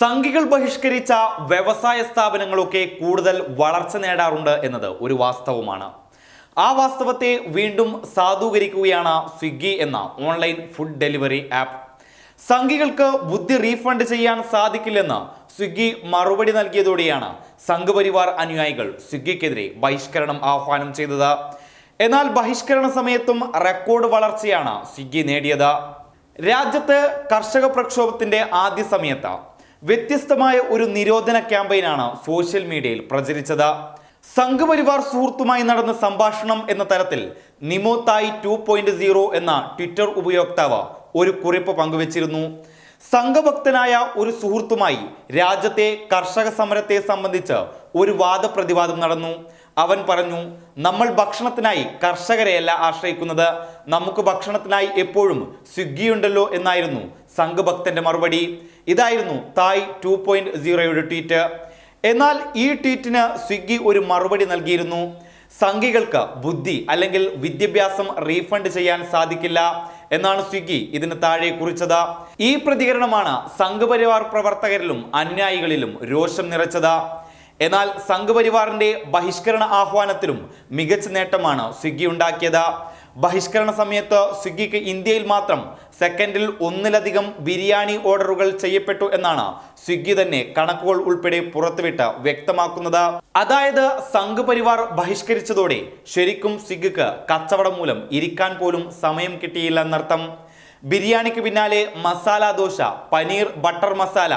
സംഘികൾ ബഹിഷ്കരിച്ച വ്യവസായ സ്ഥാപനങ്ങളൊക്കെ കൂടുതൽ വളർച്ച നേടാറുണ്ട് എന്നത് ഒരു വാസ്തവമാണ്. ആ വാസ്തവത്തെ വീണ്ടും സാധൂകരിക്കുകയാണ് സ്വിഗ്ഗി എന്ന ഓൺലൈൻ ഫുഡ് ഡെലിവറി ആപ്പ്. സംഘികൾക്ക് ബുദ്ധി റീഫണ്ട് ചെയ്യാൻ സാധിക്കില്ലെന്ന് സ്വിഗ്ഗി മറുപടി നൽകിയതോടെയാണ് സംഘപരിവാർ അനുയായികൾ സ്വിഗ്ഗിക്കെതിരെ ബഹിഷ്കരണം ആഹ്വാനം ചെയ്തത്. എന്നാൽ ബഹിഷ്കരണ സമയത്തും റെക്കോർഡ് വളർച്ചയാണ് സ്വിഗ്ഗി നേടിയത്. രാജ്യത്ത് കർഷക പ്രക്ഷോഭത്തിന്റെ ആദ്യ സമയത്ത് വ്യത്യസ്തമായ ഒരു നിരോധന ക്യാമ്പയിനാണ് സോഷ്യൽ മീഡിയയിൽ പ്രചരിച്ചത്. സംഘപരിവാർ സുഹൃത്തുമായി നടന്ന സംഭാഷണം എന്ന തരത്തിൽ നിമോത്തായി ടു പോയിന്റ് സീറോ എന്ന ട്വിറ്റർ ഉപയോക്താവ് ഒരു കുറിപ്പ് പങ്കുവച്ചിരുന്നു. സംഘഭക്തനായ ഒരു സുഹൃത്തുമായി രാജ്യത്തെ കർഷക സമരത്തെ സംബന്ധിച്ച് ഒരു വാദപ്രതിവാദം നടന്നു. അവൻ പറഞ്ഞു നമ്മൾ ഭക്ഷണത്തിനായി കർഷകരെയല്ല ആശ്രയിക്കുന്നത്. നമുക്ക് ഭക്ഷണത്തിനായി എപ്പോഴും സ്വിഗ്ഗിയുണ്ടല്ലോ എന്നായിരുന്നു സംഘഭക്തന്റെ മറുപടി. ഇതായിരുന്നു തായ് ടു പോയിന്റ് സീറോയുടെ ട്വീറ്റ്. എന്നാൽ ഈ ട്വീറ്റിന് സ്വിഗ്ഗി ഒരു മറുപടി നൽകിയിരുന്നു. സംഘികൾക്ക് ബുദ്ധി അല്ലെങ്കിൽ വിദ്യാഭ്യാസം റീഫണ്ട് ചെയ്യാൻ സാധിക്കില്ല എന്നാണ് സ്വിഗ്ഗി ഇതിന് താഴെ കുറിച്ചത്. ഈ പ്രതികരണമാണ് സംഘപരിവാർ പ്രവർത്തകരിലും അനുയായികളിലും രോഷം നിറച്ചത്. എന്നാൽ സംഘപരിവാറിന്റെ ബഹിഷ്കരണ ആഹ്വാനത്തിലും മികച്ച നേട്ടമാണ് സ്വിഗ്ഗി ഉണ്ടാക്കിയത്. ബഹിഷ്കരണ സമയത്ത് സ്വിഗ്ഗിക്ക് ഇന്ത്യയിൽ മാത്രം സെക്കൻഡിൽ ഒന്നിലധികം ബിരിയാണി ഓർഡറുകൾ ചെയ്യപ്പെട്ടു എന്നാണ് സ്വിഗ്ഗി തന്നെ കണക്കുകൾ ഉൾപ്പെടെ പുറത്തുവിട്ട് വ്യക്തമാക്കുന്നത്. അതായത് സംഘപരിവാർ ബഹിഷ്കരിച്ചതോടെ ശരിക്കും സ്വിഗ്ഗിക്ക് കച്ചവടം മൂലം ഇരിക്കാൻ പോലും സമയം കിട്ടിയില്ലെന്നർത്ഥം. ബിരിയാണിക്ക് പിന്നാലെ masala dosa paneer butter masala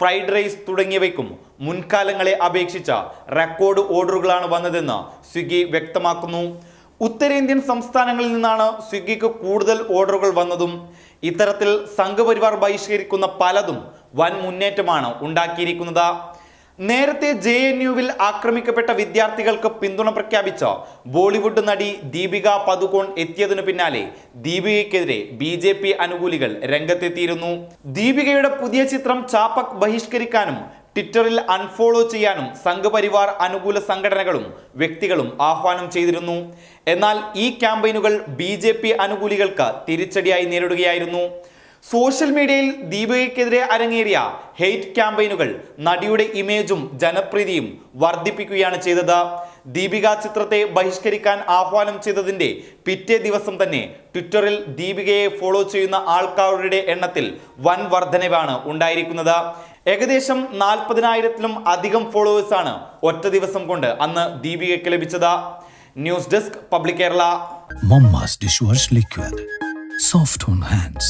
fried rice തുടങ്ങിയവയ്ക്കും മുൻകാലങ്ങളെ അപേക്ഷിച്ച റെക്കോർഡ് ഓർഡറുകളാണ് വന്നതെന്ന് സ്വിഗ്ഗി വ്യക്തമാക്കുന്നു. ഉത്തരേന്ത്യൻ സംസ്ഥാനങ്ങളിൽ നിന്നാണ് സ്വിഗ്ഗിക്ക് കൂടുതൽ ഓർഡറുകൾ വന്നതും ഇത്തരത്തിൽ സംഘപരിവാർ ബഹിഷ്കരിക്കുന്ന പലതും വൻ മുന്നേറ്റമാണ് ഉണ്ടാക്കിയിരിക്കുന്നത്. നേരത്തെ ജെ എൻ യുവിൽ ആക്രമിക്കപ്പെട്ട വിദ്യാർത്ഥികൾക്ക് പിന്തുണ പ്രഖ്യാപിച്ച ബോളിവുഡ് നടി ദീപിക പതുകോൺ എത്തിയതിനു പിന്നാലെ ദീപികയ്ക്കെതിരെ ബി ജെ പി അനുകൂലികൾ രംഗത്തെത്തിയിരുന്നു. ദീപികയുടെ പുതിയ ചിത്രം ചാപ്പക് ബഹിഷ്കരിക്കാനും ട്വിറ്ററിൽ അൺഫോളോ ചെയ്യാനും സംഘപരിവാർ അനുകൂല സംഘടനകളും വ്യക്തികളും ആഹ്വാനം ചെയ്തിരുന്നു. എന്നാൽ ഈ ക്യാമ്പയിനുകൾ ബി അനുകൂലികൾക്ക് തിരിച്ചടിയായി നേരിടുകയായിരുന്നു. സോഷ്യൽ മീഡിയയിൽ ദീപികയ്ക്കെതിരെ അരങ്ങേറിയ ഹെയ്റ്റ് ക്യാമ്പയിനുകൾ നടിയുടെ ഇമേജും ജനപ്രീതിയും വർദ്ധിപ്പിക്കുകയാണ് ചെയ്തത്. ദീപിക ചിത്രത്തെ ബഹിഷ്കരിക്കാൻ ആഹ്വാനം ചെയ്തതിന്റെ പിറ്റേ ദിവസം തന്നെ ട്വിറ്ററിൽ ദീപികയെ ഫോളോ ചെയ്യുന്ന ആൾക്കാരുടെ എണ്ണത്തിൽ വൻ വർധനവാണ് ഉണ്ടായിരിക്കുന്നത്. ഏകദേശം നാൽപ്പതിനായിരത്തിലും അധികം ഫോളോവേഴ്സാണ് ഒറ്റ ദിവസം കൊണ്ട് അന്ന് ദീപികയ്ക്ക് ലഭിച്ചത്. News desk public Kerala. Liquid. Soft on hands.